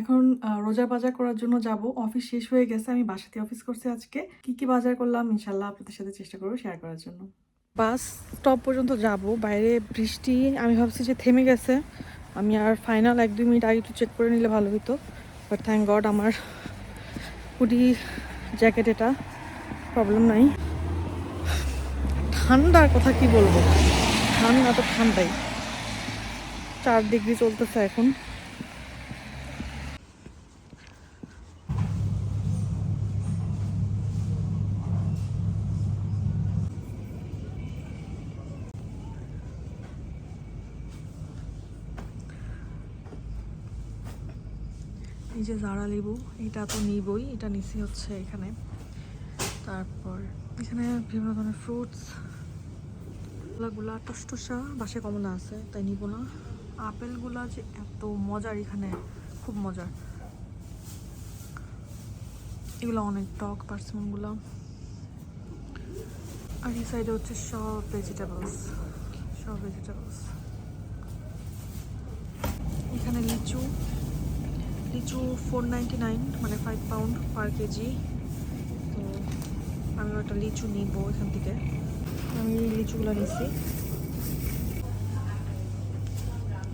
এখন রোজা বাজার করার জন্য যাব। অফিস শেষ হয়ে গেছে, আমি বাসাতে অফিস করছি আজকে। কি কি বাজার করলাম ইনশাল্লাহ আপনাদের সাথে চেষ্টা করব শেয়ার করার জন্য। বাস স্টপ পর্যন্ত যাব। বাইরে বৃষ্টি, আমি ভাবছি যে থেমে গেছে। আমি আর ফাইনাল এক দুই মিনিট আগে একটু চেক করে নিলে ভালো হতো বাট থ্যাংক গড আমার হুডি জ্যাকেট এটা প্রবলেম নাই। ঠান্ডার কথা কি বলব? ঠান্ডা তো ঠান্ডাই। চার ডিগ্রি চলতেছে এখন। যে জারা লেবু, এটা তো নিবই, এটা নিচে হচ্ছে এখানে। তারপর এখানে বিভিন্ন ধরনের ফ্রুটসগুলা টসটসা বাসে কমলা আছে, তাই নিব না। আপেলগুলা যে এত মজার, এখানে খুব মজার। এগুলো অনেক টক পার্সিমনগুলো আর এই সাইডে হচ্ছে সব ভেজিটেবলস সব ভেজিটেবলস এখানে লিচু লিচু ফোর নাইন মানে ফাইভ পাউন্ড পার কেজি তো আমি একটা লিচু নিব এখান থেকে। আমি লিচুগুলো নিচ্ছি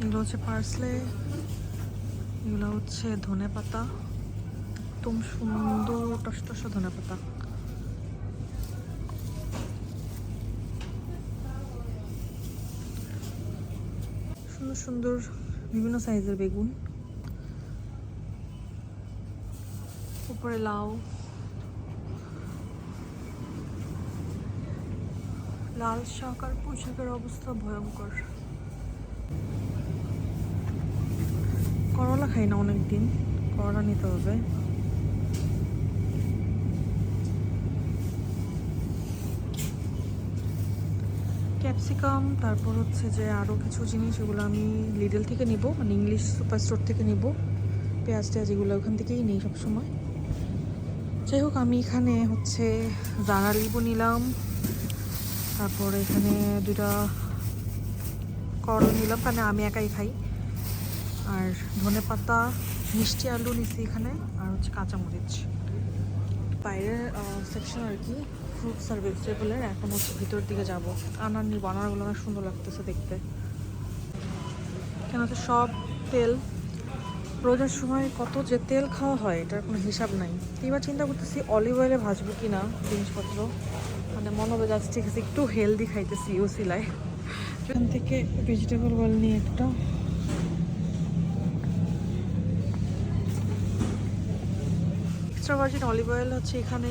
এগুলো হচ্ছে পার্সলে এগুলো হচ্ছে ধনে পাতা। একদম সুন্দর টসটস ধনে পাতা। সুন্দর সুন্দর বিভিন্ন সাইজের বেগুন। উপরে লাউ লাল শাক আর পোশাকের অবস্থা ভয়ঙ্কর। করলা খাই না অনেকদিন, করলা নিতে হবে। ক্যাপসিকাম, তারপর হচ্ছে যে আরও কিছু জিনিস এগুলো আমি লিডল থেকে নিব মানে ইংলিশ সুপার স্টোর থেকে নিব। পেঁয়াজ টেয়াজ এগুলো ওখান থেকেই নিই সবসময়। যাই হোক, আমি এখানে হচ্ছে জারা লিবু নিলাম। তারপর এখানে দুটা করলা নিলাম কারণ আমি একাই খাই। আর ধনে পাতা, মিষ্টি আলু নিচ্ছি এখানে, আর হচ্ছে কাঁচামরিচ। বাইরের সেকশন আর কি ফ্রুটস আর ভেজিটেবলের এখন হচ্ছে ভিতর দিকে যাব। আনার নিব আনারগুলো অনেক সুন্দর লাগতেছে দেখতে। কেন সব তেল রোজার সময় কত যে তেল খাওয়া হয়, এটার কোনো হিসাব নাই। এবার চিন্তা করতেছি অলিভ অয়েলে ভাজবো কি না জিনিসপত্র। মানে মনে হবে যাচ্ছে ঠিক আছে, একটু হেলদি খাইতেছি ও সিলাই এখান থেকে ভেজিটেবল অয়েল নিয়ে একটা। এক্সট্রা ভার্জিন অলিভ অয়েল হচ্ছে এখানে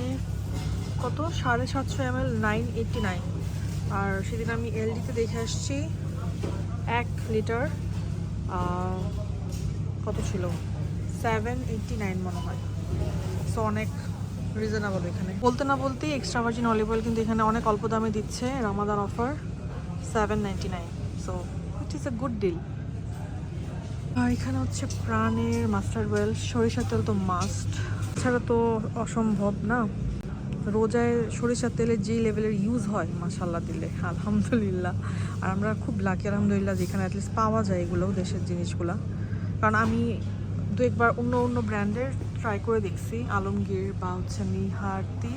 কত? সাড়ে সাতশো M L nine eighty nine আর সেদিন আমি এলডিতে দেখে আসছি, এক লিটার কত ছিল? সেভেন এইটটি নাইন মনে হয়। সো অনেক রিজনেবল এখানে। বলতে না বলতেই এক্সট্রা ভার্জিন অলিভ অয়েল কিন্তু এখানে অনেক অল্প দামে দিচ্ছে Ramadan offer seven ninety nine so it is a good deal আর এখানে হচ্ছে প্রাণের মাস্টার্ড অয়েল সরিষার তেল তো মাস্ট ছাড়া তো অসম্ভব না। রোজায় সরিষার তেলে যে লেভেলের ইউজ হয় মাসাল্লাহ দিলে, আলহামদুলিল্লাহ। আর আমরা খুব লাকি আলহামদুলিল্লাহ যেখানে অ্যাটলিস্ট পাওয়া যায় এগুলো দেশের জিনিসগুলো। কারণ আমি দু একবার অন্য অন্য ব্র্যান্ডের ট্রাই করে দেখছি। আলমগীর বা হচ্ছে নিহারতি।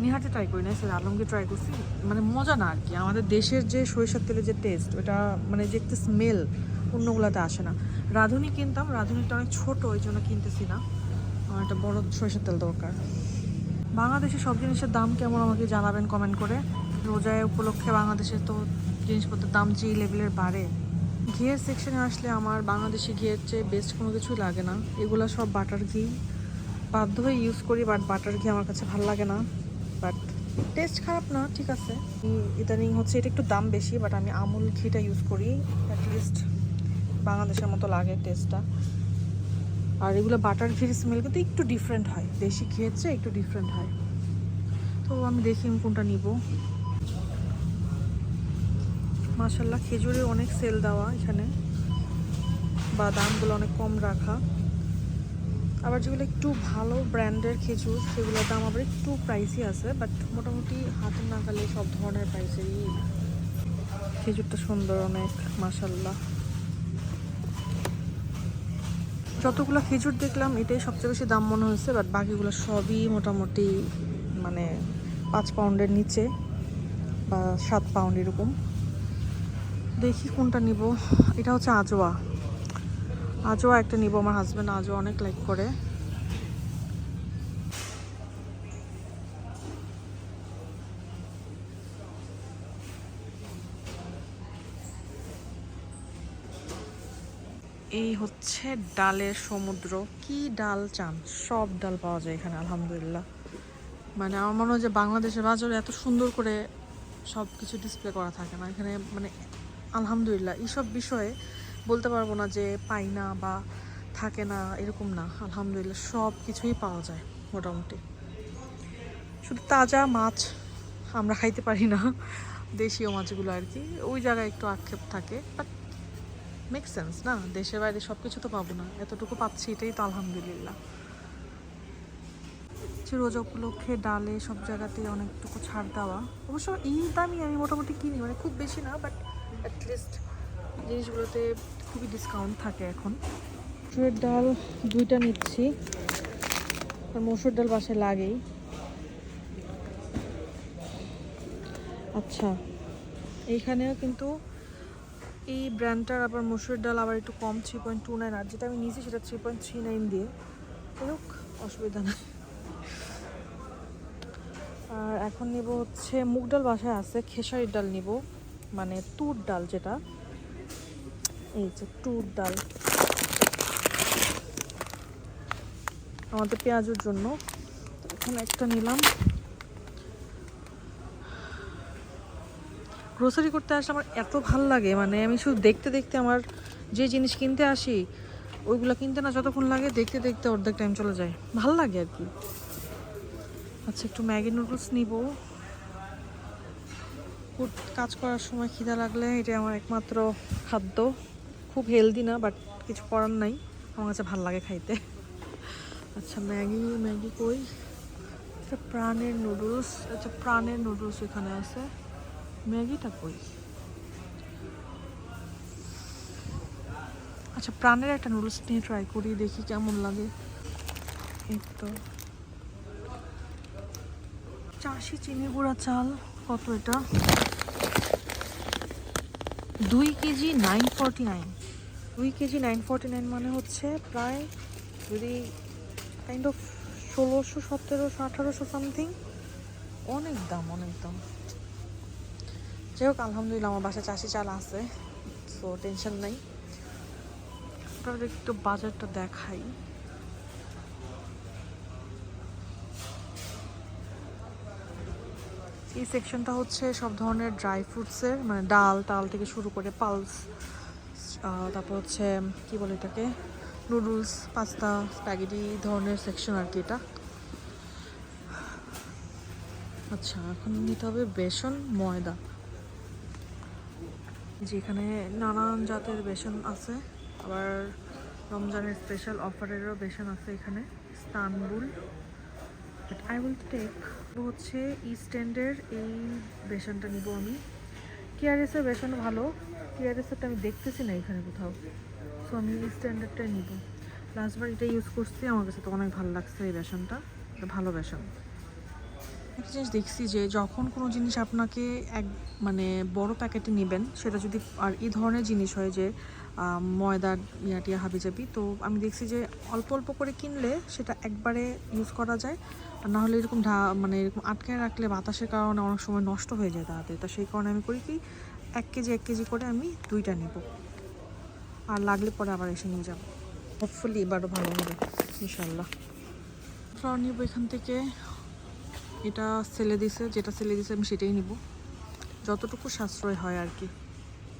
নিহারতি ট্রাই করি না সেটা আলমগীর ট্রাই করছি। মানে মজা না আর কি, আমাদের দেশের যে সরিষার তেলের যে টেস্ট ওটা মানে যে একটা স্মেল অন্যগুলোতে আসে না। রাঁধুনি কিনতাম, রাঁধুনিটা অনেক ছোট, ওই জন্য কিনতেছি না। আমার একটা বড় সরিষার তেল দরকার। বাংলাদেশে সব জিনিসের দাম কেমন আমাকে জানাবেন কমেন্ট করে। রোজায় উপলক্ষে বাংলাদেশে তো জিনিসপত্রের দাম যে লেভেলের বাড়ে। ঘিয়ের সেকশনে আসলে আমার বাংলাদেশি ঘিয়ের চেয়ে বেস্ট কোনো কিছুই লাগে না। এগুলো সব বাটার ঘি। বাধ্য হয়ে ইউজ করি বাট বাটার ঘি আমার কাছে ভালো লাগে না। বাট টেস্ট খারাপ না, ঠিক আছে। ইদানিং হচ্ছে এটা একটু দাম বেশি বাট আমি আমুল ঘিটা ইউজ করি। অ্যাটলিস্ট বাংলাদেশের মতো লাগে টেস্টটা আর এগুলো বাটার ঘির স্মেল কিন্তু একটু ডিফারেন্ট হয়। দেশি ঘিয়ের চেয়ে একটু ডিফারেন্ট হয়। তো আমি দেখি কোনটা নিব। মাসাল্লাহ খেজুরের অনেক সেল দেওয়া এখানে। বা দামগুলো অনেক কম রাখা। আবার যেগুলো একটু ভালো ব্র্যান্ডের খেজুর, সেগুলোর দাম আবার একটু প্রাইসই আছে বাট মোটামুটি হাতের নাগালে সব ধরনের প্রাইসেরই খেজুরটা সুন্দর অনেক মাসাল্লাহ যতগুলো খেজুর দেখলাম, এটাই সবচেয়ে বেশি দাম মনে হয়েছে বাট বাকিগুলো সবই মোটামুটি মানে পাঁচ পাউন্ডের নিচে বা সাত পাউন্ড এরকম। দেখি কোনটা নিব। এটা হচ্ছে আজোয়া। আজোয়া একটা নিব আমার হাজব্যান্ড আজোয়া অনেক লাইক করে। এই হচ্ছে ডালের সমুদ্র। কি ডাল চান? সব ডাল পাওয়া যায় এখানে, আলহামদুলিল্লাহ। মানে আমার মনে হয় যে বাংলাদেশের বাজারে এত সুন্দর করে সব কিছু ডিসপ্লে করা থাকে না। এখানে মানে আলহামদুলিল্লাহ এইসব বিষয়ে বলতে পারব না যে পাই না বা থাকে না, এরকম না। আলহামদুলিল্লাহ, সব কিছুই পাওয়া যায় মোটামুটি। শুধু তাজা মাছ আমরা খাইতে পারি না, দেশীয় মাছগুলো আর কি। ওই জায়গায় একটু আক্ষেপ থাকে বাট মেক সেন্স না? দেশের বাইরে সব কিছু তো পাবো না, এতটুকু পাচ্ছি এটাই তো আলহামদুলিল্লাহ। যে রোজা উপলক্ষে ডালে সব জায়গাতেই অনেকটুকু ছাড় দেওয়া। অবশ্য এই দামই আমি মোটামুটি কিনি মানে খুব বেশি না বাট অ্যাটলিস্ট জিনিসগুলোতে খুবই ডিসকাউন্ট থাকে এখন। মসুরের ডাল দুইটা নিচ্ছি। আর মসুর ডাল বাসায় লাগেই। আচ্ছা এইখানেও কিন্তু এই ব্র্যান্ডটার আবার মসুর ডাল আবার একটু কম থ্রি পয়েন্ট টু নাইন আর যেটা আমি নিয়েছি সেটা থ্রি পয়েন্ট থ্রি নাইন দিয়ে। হোক, অসুবিধা নেই। আর এখন নিব হচ্ছে মুগ ডাল বাসায় আছে, খেসারির ডাল নিব। মানে তুর ডাল যেটা, এই যে তুর ডাল। আমাদের পেঁয়াজের জন্য। এখানে একটা নিলাম। গ্রোসারি করতে আসলে আমার এত ভালো লাগে মানে আমি শুধু দেখতে দেখতে আমার যে জিনিস কিনতে আসি, ওইগুলো কিনতে না যতক্ষণ লাগে দেখতে দেখতে অর্ধেক টাইম চলে যায়। ভালো লাগে আর কি। আচ্ছা একটু ম্যাগি নুডলস নিব। কাজ করার সময় খিদা লাগলে এটা আমার একমাত্র খাদ্য। খুব হেলদি না বাট কিছু করার নাই। আমার কাছে ভালো লাগে খাইতে। আচ্ছা ম্যাগি ম্যাগি কই? আচ্ছা প্রাণের নুডলস আচ্ছা প্রাণের নুডলস এখানে আছে। ম্যাগিটা কই? আচ্ছা প্রাণের একটা নুডলস নিয়ে ট্রাই করি, দেখি কেমন লাগে। এই তো। চাষি চিনি গুঁড়া চাল। কত এটা? দুই কেজি নাইন ফর্টি নাইন দুই কেজি নাইন ফর্টি নাইন মানে হচ্ছে প্রায় যদি কাইন্ড অফ ষোলোশো সতেরোশো আঠারোশো সামথিং অনেক দাম অনেক দাম। যাই হোক আলহামদুলিল্লাহ আমার বাসায় চাষি চাল আছে সো টেনশন নাই। তাহলে একটু বাজারটা দেখাই। এই সেকশনটা হচ্ছে সব ধরনের ড্রাই ফ্রুটসের মানে ডাল টাল থেকে শুরু করে পালস তারপর হচ্ছে, কি বলে এটাকে? নুডলস পাস্তা স্প্যাগেটি ধরনের সেকশন আর কি এটা। আচ্ছা এখন নিতে হবে বেসন, ময়দা। যেখানে নানান জাতের বেসন আছে। আবার রমজানের স্পেশাল অফারেরও বেসন আছে এখানে, Istanbul. But I will take হচ্ছে ইস্ট এন্ডের এই বেসনটা নিব আমি। কেআরএসের বেসন ভালো। কেআরএসেরটা আমি দেখতেছি না এখানে কোথাও। সো আমি ইস্ট এন্ডেরটাই নিব। লাস্টবার এটা ইউজ করছি, আমার কাছে তো অনেক ভালো লাগছে এই বেসনটা। এটা ভালো বেসন। একটা জিনিস দেখছি যে, যখন কোনো জিনিস আপনাকে এক মানে বড় প্যাকেটে নেবেন, সেটা যদি আর এই ধরনের জিনিস হয় যে আহ, ময়দা ইয়া টিয়া হাবিজাবি। তো আমি দেখছি যে অল্প অল্প করে কিনলে সেটা একবারে ইউজ করা যায়। আর নাহলে এরকম ঢা মানে এরকম আটকে রাখলে বাতাসের কারণে অনেক সময় নষ্ট হয়ে যায় তাড়াতাড়ি। তো সেই কারণে আমি করি কি এক কেজি এক কেজি করে আমি দুইটা নেব। আর লাগলে পরে আবার এসে নিয়ে যাব। হোপফুলি এবারও ভালো হবে ইনশাল্লাহ ফ্লাওয়ার নিব এখান থেকে এটা সেলে দিছে যেটা সেলে দিছে আমি সেটাই নিব। যতটুকু সাশ্রয় হয় আর কি।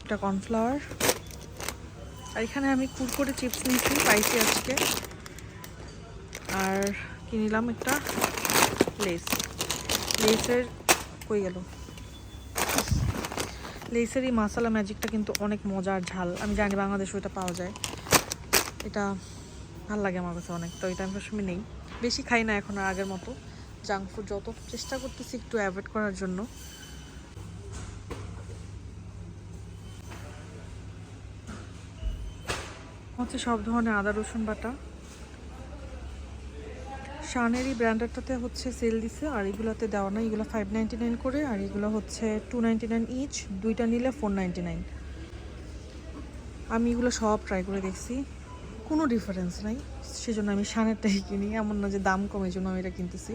এটা কর্নফ্লাওয়ার আর এখানে আমি কুরকুরে চিপস নিয়েছি, পাইছি আজকে। আর কি নিলাম একটা? লেস। লেসের কই গেল? লেসের এই মাসালা ম্যাজিকটা কিন্তু অনেক মজার ঝাল। আমি জানি বাংলাদেশে ওটা পাওয়া যায়। এটা ভালো লাগে আমার কাছে অনেক, তো এটা আমি সবসময় নেই। বেশি খাই না এখন আর আগের মতো। জাঙ্ক ফুড যত চেষ্টা করতেছি একটু অ্যাভয়েড করার জন্য। হচ্ছে সব ধরনের আদা, রসুন বাটা। শানের এই ব্র্যান্ডারটাতে হচ্ছে সেল দিছে, আর এগুলোতে দেওয়া নাই। এগুলো ফাইভ নাইনটি নাইন করে, আর এগুলো হচ্ছে টু নাইনটি নাইন ইচ দুইটা নিলে ফোর নাইনটি নাইন আমি এগুলো সব ট্রাই করে দেখছি। কোনো ডিফারেন্স নাই। সেজন্য আমি শানেরটাই কিনি। এমন না যে দাম কম জন্য আমি এটা কিনতেছি।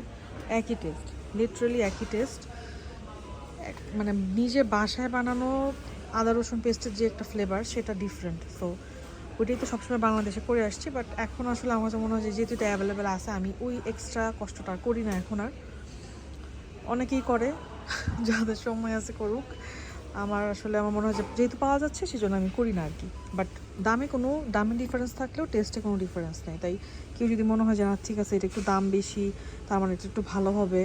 একই টেস্ট লিটারালি একই টেস্ট মানে নিজে বাসায় বানানো আদা, রসুন পেস্টের যে একটা ফ্লেভার সেটা ডিফারেন্ট সো ওইটাই তো সবসময় বাংলাদেশে করে আসছি বাট এখন আসলে আমার মনে হয় যেহেতু এটা অ্যাভেলেবেল আছে, আমি ওই এক্সট্রা কষ্টটা করি না এখন আর। অনেকেই করে, যাদের সময় আছে করুক। আমার আসলে আমার মনে হয় যেহেতু পাওয়া যাচ্ছে সেই জন্য আমি করি না আর কি বাট দামে কোনো, দামে ডিফারেন্স থাকলেও টেস্টে কোনো ডিফারেন্স নেই। তাই কেউ যদি মনে হয় যে, না, ঠিক আছে, এটা একটু দাম বেশি, তার মানে এটা একটু ভালো হবে,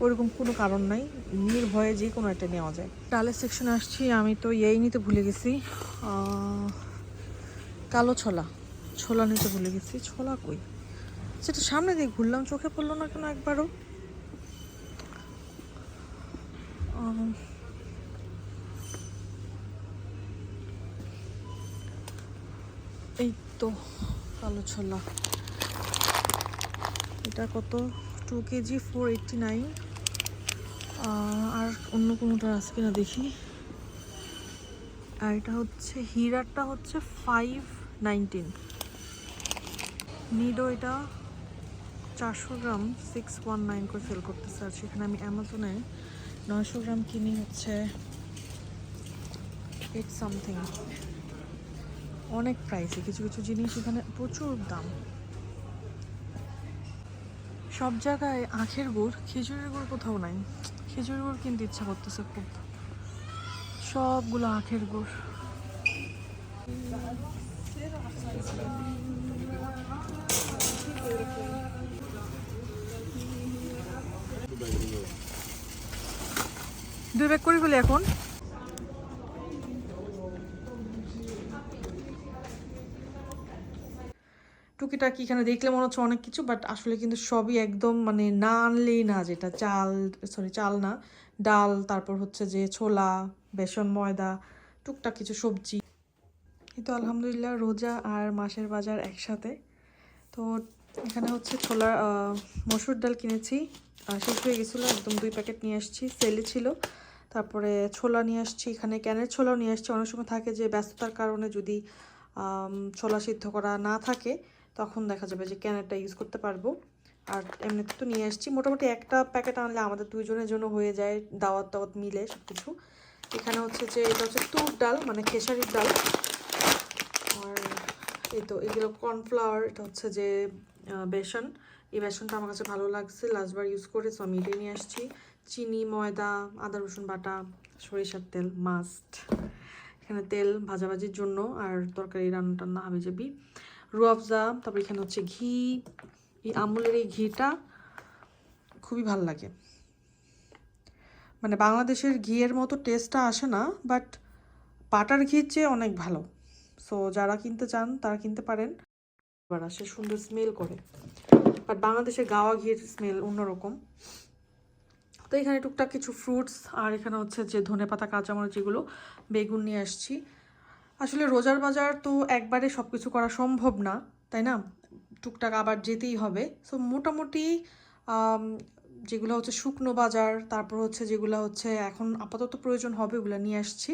ওরকম কোনো কারণ নাই। নির্ভয়ে যে কোনো একটা নেওয়া যায়। ডালের সেকশনে আসছি, আমি তো এই নিতে ভুলে গেছি। কালো ছোলা। ছোলা নিতে ভুলে গেছি। ছোলা কই? সেটা সামনে দিয়ে ঘুরলাম, চোখে পড়ল না কেন একবারও? এই তো কালো ছোলা। এটা কত? Two kg four eighty nine আর অন্য কোনোটা আছে কিনা দেখি। আর এটা হচ্ছে, হিরারটা হচ্ছে ফাইভ নাইনটিন নিডো এটা চারশো গ্রাম সিক্স ওয়ান নাইন করে সেল করতেছে। আর সেখানে আমি অ্যামাজনে নয়শো গ্রাম কিনি হচ্ছে এইট সামথিং অনেক প্রাইসে কিছু কিছু জিনিস এখানে প্রচুর দাম। সব জায়গায় আখের গুড়, খেজুরের গুড় কোথাও নাই। খেজুরের গুড় কিনতে ইচ্ছা করতেছে খুব। সবগুলো আখের গুড়। দুই ব্যাগ করে ফেলি এখন। টুকিটাকি এখানে দেখলে মনে হচ্ছে অনেক কিছু বাট আসলে কিন্তু সবই একদম মানে না আনলেই না যেটা চাল সরি চাল না, ডাল, তারপর হচ্ছে যে ছোলা, বেসন, ময়দা, টুকটাক কিছু সবজি। তো আলহামদুলিল্লাহ রোজা আর মাসের বাজার একসাথে। তো এখানে হচ্ছে ছোলা মসুর ডাল কিনেছি। শেষ হয়ে গেছিল, একদম দুই প্যাকেট নিয়ে আসছি সেলে ছিল। তারপরে ছোলা নিয়ে আসছি, এখানে ক্যানের ছোলাও নিয়ে আসছি। অনেক সময় থাকে যে ব্যস্ততার কারণে যদি ছোলা সিদ্ধ করা না থাকে, তখন দেখা যাবে যে ক্যানেরটা ইউজ করতে পারব। আর এমনিতে তো নিয়ে আসছি। মোটামুটি একটা প্যাকেট আনলে আমাদের দুইজনের জন্য হয়ে যায় দাওয়াত দাওয়াত মিলে সব কিছু এখানে হচ্ছে যে, এটা হচ্ছে তুর ডাল মানে খেসারির ডাল। এই তো এগুলো কর্নফ্লাওয়ার এটা হচ্ছে যে বেসন। এই বেসনটা আমার কাছে ভালো লাগছে, লাস্টবার ইউজ করে সো আমি এটাই নিয়ে আসছি। চিনি, ময়দা, আদা, রসুন বাটা, সরিষার তেল মাস্ট এখানে তেল ভাজাভাজির জন্য, আর তরকারি রান্না টান্না হাবি যাবি রুয়াবজা তারপর এখানে হচ্ছে ঘি। এই আমুলের এই ঘিটা খুবই ভালো লাগে। মানে বাংলাদেশের ঘিয়ের মতো টেস্টটা আসে না বাট বাটার ঘির চেয়ে অনেক ভালো। সো যারা কিনতে চান, তারা কিনতে পারেন। এবার আসে সুন্দর স্মেল করে। বাট বাংলাদেশের গাওয়া ঘির স্মেল অন্যরকম। তো এখানে টুকটাক কিছু ফ্রুটস আর এখানে হচ্ছে যে ধনে পাতা, কাঁচামরিচ যেগুলো বেগুন নিয়ে আসছি। আসলে রোজার বাজার তো একবারে সব কিছু করা সম্ভব না, তাই না? টুকটাক আবার যেতেই হবে। সো মোটামুটি যেগুলো হচ্ছে শুকনো বাজার, তারপর হচ্ছে যেগুলো হচ্ছে এখন আপাতত প্রয়োজন হবে, ওগুলো নিয়ে আসছি।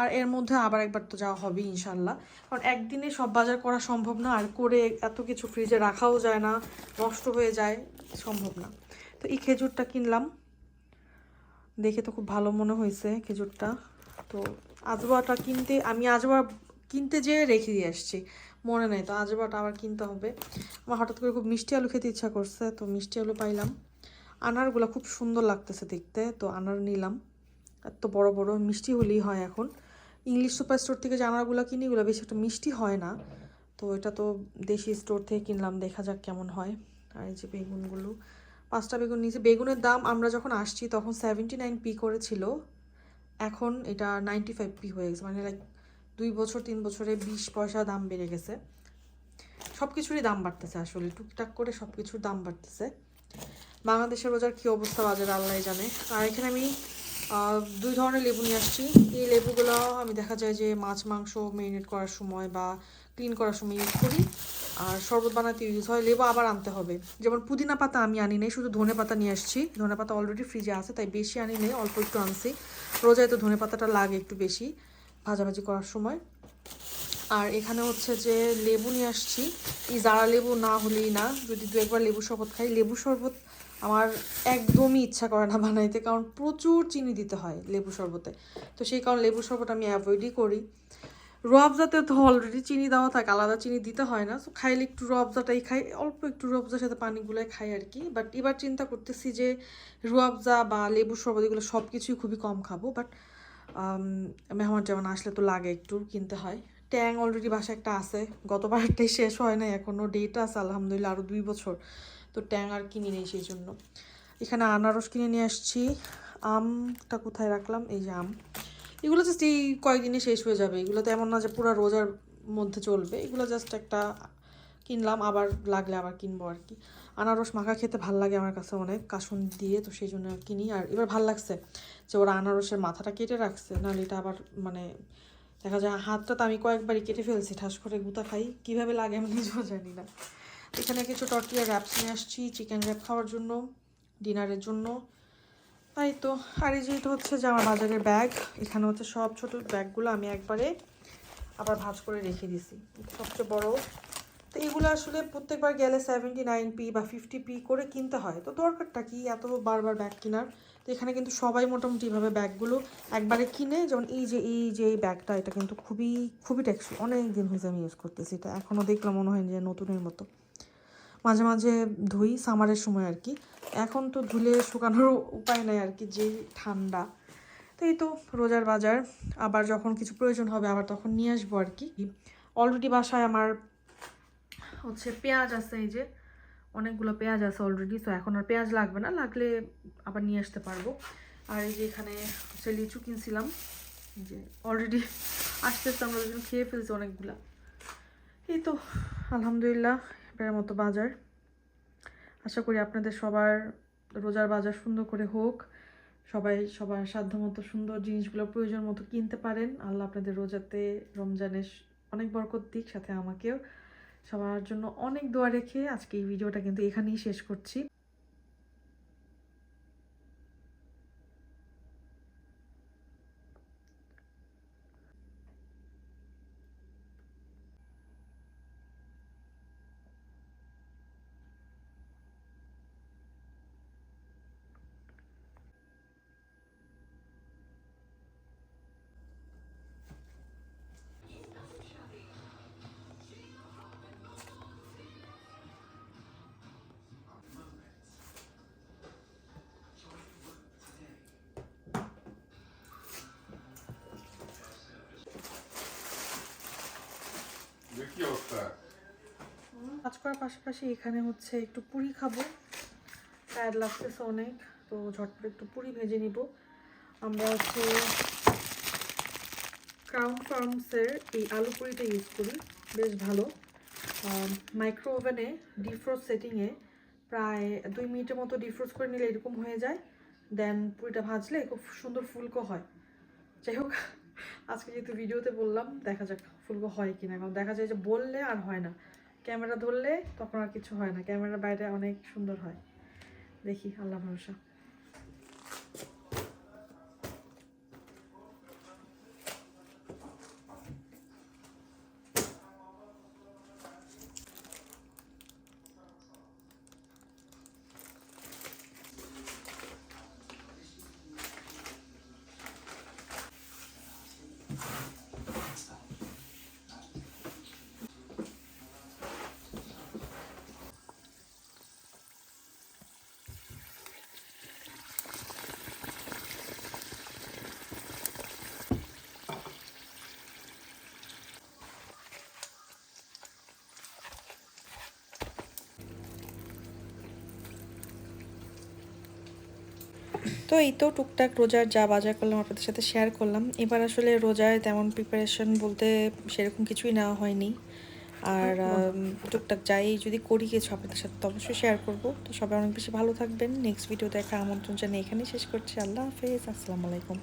আর এর মধ্যে আবার একবার তো যাওয়া হবে ইনশাল্লাহ কারণ একদিনে সব বাজার করা সম্ভব না, আর করে এত কিছু ফ্রিজে রাখাও যায় না, নষ্ট হয়ে যায়, সম্ভব না। তো এই খেজুরটা কিনলাম। দেখে তো খুব ভালো মনে হয়েছে খেজুরটা। তো আজবাটা কিনতে, আমি আজবা কিনতে যেয়ে রেখে দিয়ে আসছি। মনে নেই, তো আজবাটা আবার কিনতে হবে। আমার হঠাৎ করে খুব মিষ্টি আলু খেতে ইচ্ছা করছে, তো মিষ্টি আলু পাইলাম। আনারগুলো খুব সুন্দর লাগতেছে দেখতে, তো আনার নিলাম। এত বড় বড় মিষ্টি হলেই হয় এখন। ইংলিশ সুপার স্টোর থেকে যে আনারগুলো কিনি, এগুলো বেশি একটু মিষ্টি হয় না। তো এটা তো দেশি স্টোর থেকে কিনলাম, দেখা যাক কেমন হয়। আর এই যে বেগুনগুলো, পাঁচটা বেগুন নিয়েছি। বেগুনের দাম আমরা যখন আসছি, তখন সেভেন্টি নাইন পি করেছিল এখন এটা নাইনটি ফাইভ পি হয়ে গেছে। মানে লাইক দুই বছর, তিন বছরে বিশ পয়সা দাম বেড়ে গেছে। সব কিছুরই দাম বাড়তেছে আসলে। টুকটাক করে সব কিছুর দাম বাড়তেছে। বাংলাদেশের বাজার কী অবস্থা বাজার আল্লাহ জানে। আর এখানে আমি দুই ধরনের লেবু নিয়ে আসছি। এই লেবুগুলো আমি দেখা যায় যে মাছ, মাংস মেরিনেট করার সময় বা ক্লিন করার সময় ইউজ করি। আর শরবত বানাতে ইউজ হয়, লেবু আবার আনতে হবে। যেমন পুদিনা পাতা আমি আনি নাই, শুধু ধনে পাতা নিয়ে আসছি। ধনে পাতা অলরেডি ফ্রিজে আছে, তাই বেশি আনি নেই, অল্প একটু আনছি। রোজায় তো ধনে পাতাটা লাগে একটু বেশি ভাজাভাজি করার সময়। আর এখানে হচ্ছে যে লেবু নিয়ে আসছি। এই জারা লেবু না হলেই না, যদি দু একবার লেবু শরবত খাই, লেবু শরবত আমার একদমই ইচ্ছা করে না বানাইতে, কারণ প্রচুর চিনি দিতে হয় লেবু শরবতে। তো সেই কারণে লেবু শরবত আমি অ্যাভয়েডই করি। রোয়াবজাতে তো অলরেডি চিনি দেওয়া থাকে, আলাদা চিনি দিতে হয় না। তো খাইলে একটু রোয়াবজাটাই খাই, অল্প একটু রোয়াবজার সাথে পানি গুলাই খাই আর কি। বাট এবার চিন্তা করতেছি যে রোয়াবজা বা লেবু শরবত এগুলো সব কিছুই খুবই কম খাব। বাট মেহমান যেমন আসলে তো লাগে একটু কিনতে হয়। ট্যাং অলরেডি বাসায় একটা আছে, গতবারটাই শেষ হয় না এখনও ডেট আছে, আলহামদুলিল্লাহ আরও দুই বছর। তো ট্যাং আর কিনি নেই সেই জন্য। এখানে আনারস কিনে নিয়ে আসছি। আমটা কোথায় রাখলাম? এই যে আম। এগুলো জাস্ট এই কয়েকদিনে শেষ হয়ে যাবে। এগুলো তো এমন না যে পুরো রোজার মধ্যে চলবে। এগুলো জাস্ট একটা কিনলাম, আবার লাগলে আবার কিনবো আর কি। আনারস মাখা খেতে ভালো লাগে আমার কাছে অনেক, কাসুন দিয়ে তো সেই জন্য কিনি। আর এবার ভালো লাগছে যে ওরা আনারসের মাথাটা কেটে রাখছে। নাহলে এটা আবার মানে দেখা যায় হাতটা তো আমি কয়েকবারই কেটে ফেলছি, ঠাস করে গুতা খাই। কীভাবে লাগে আমি নিজেও জানি না। এখানে কিছু টর্টিয়া র্যাপস নিয়ে আসছি চিকেন র্যাপ খাওয়ার জন্য, ডিনারের জন্য। তাই তো, আর এই যেটা হচ্ছে যে আমার বাজারের ব্যাগ এখানে হচ্ছে সব ছোট ব্যাগগুলো আমি একবারে আবার ভাঁজ করে রেখে দিছি সবচেয়ে বড়। তো এগুলো আসলে প্রত্যেকবার গেলে সেভেন্টি নাইন পি বা ফিফটি পি করে কিনতে হয়। তো দরকারটা কি? এত বারবার ব্যাগ কেনার? তো এখানে কিন্তু সবাই মোটামুটি এভাবে ব্যাগগুলো একবারে কিনে, যেমন এই যে এই যে, এই ব্যাগটা এটা কিন্তু খুবই খুবই টেকসই অনেক দিন হয়েছে আমি ইউজ করতেছি। এটা এখনও দেখলাম মনে হয় যে নতুনের মতো। মাঝে মাঝে ধুই সামারের সময় আর কি। এখন তো ধুলে শুকানোর উপায় নাই আর কি যে ঠান্ডা। তো এই তো রোজার বাজার, আবার যখন কিছু প্রয়োজন হবে আবার তখন নিয়ে আসব আর কি। অলরেডি বাসায় আমার হচ্ছে পেঁয়াজ আছে, এই যে অনেকগুলো পেঁয়াজ আছে অলরেডি তো এখন আর পেঁয়াজ লাগবে না, লাগলে আবার নিয়ে আসতে পারব। আর এই যে এখানে হচ্ছে লিচু কিনছিলাম যে অলরেডি আসতে আস্তে আমরা খেয়ে ফেলছি অনেকগুলা। এই তো, আলহামদুলিল্লাহ এবারের মতো বাজার। আশা করি আপনাদের সবার রোজার বাজার সুন্দর করে হোক। সবাই সবার সাধ্য মতো সুন্দর জিনিসগুলো প্রয়োজন মতো কিনতে পারেন। আল্লাহ আপনাদের রোজাতে রমজানের অনেক বরকত দিক, সাথে আমাকেও। সবার জন্য অনেক দোয়া রেখে আজকে এই ভিডিওটা কিন্তু এখানেই শেষ করছি। কাজ করার পাশাপাশি এখানে হচ্ছে একটু পুরি খাব। টায়ার লাগতেছে অনেক, তো ঝটপট একটু পুরি ভেজে নিব। আমরা হচ্ছে ক্রাউন ফার্মসের এই আলু পুরিটা ইউজ করি, বেশ ভালো। মাইক্রো ওভেনে ডিফ্রোস্ট সেটিংয়ে প্রায় দুই মিনিটের মতো ডিফ্রোস্ট করে নিলে এরকম হয়ে যায়। দেন পুরিটা ভাজলে খুব সুন্দর ফুলকো হয়। যাই হোক আজকে যেহেতু ভিডিওতে বললাম, দেখা যাক ফুলকো হয় কিনা। কারণ দেখা যায় যে বললে আর হয় না। ক্যামেরা ধরলে তখন আর কিছু হয় না। ক্যামেরার বাইরে অনেক সুন্দর হয়। দেখি, আল্লাহ ভরসা। তো এই তো টুকটাক রোজার যা বাজার করলাম আপনাদের সাথে শেয়ার করলাম। এবার আসলে রোজায় তেমন প্রিপারেশন বলতে সেরকম কিছুই নেওয়া হয়নি। আর টুকটাক যাই যদি করি কিছু আপনাদের সাথে তো অবশ্যই শেয়ার করব। তো সবাই অনেক বেশি ভালো থাকবেন। নেক্সট ভিডিও দেখা আমন্ত্রণ জানিয়ে এখানেই শেষ করছি। আল্লাহ হাফেজ। আসসালামু আলাইকুম।